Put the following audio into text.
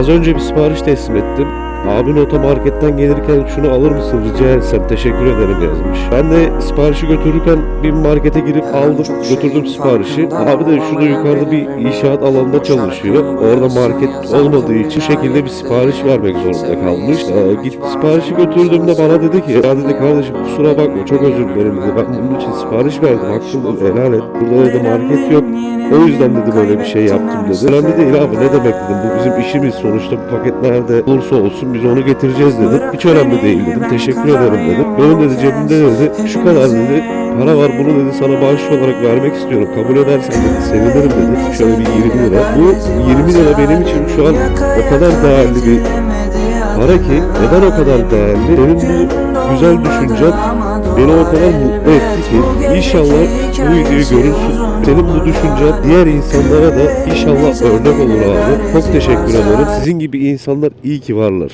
Az önce bir sipariş teslim ettim. Abin otomarketten gelirken şunu alır mısın rica etsem teşekkür ederim yazmış. Ben de siparişi götürürken bir markete girip aldım götürdüm siparişi. Abi de şurada yukarıda bir inşaat alanında çalışıyor. Orada market olmadığı için şekilde bir sipariş vermek zorunda kalmış. Ee, git siparişi götürdüğümde bana dedi ki ya dedi kardeşim kusura bakma çok özür dilerim dedi. Ben bunun için sipariş verdim hakkını helal et. Burada dedi market yok. O yüzden dedi böyle bir şey yaptım dedi. Önemli değil abi ne demek dedim. Bu bizim işimiz sonuçta bu paket nerede olursa olsun biz onu getireceğiz dedim. Hiç önemli değil dedim. Teşekkür ederim dedim. Benim dedi cebimde dedi şu kadar dedi para var bunu dedi sana bağış olarak vermek istiyorum. Kabul edersen dedi sevinirim dedi. Şöyle bir 20 lira. Bu 20 lira benim için şu an o kadar değerli bir para ki neden o kadar değerli? Benim bu güzel düşüncem beni o kadar mutlu etti ki inşallah bu videoyu görürsün. Senin bu düşüncen diğer insanlara da inşallah örnek olur abi. Çok teşekkür ederim. Sizin gibi insanlar iyi ki varlar.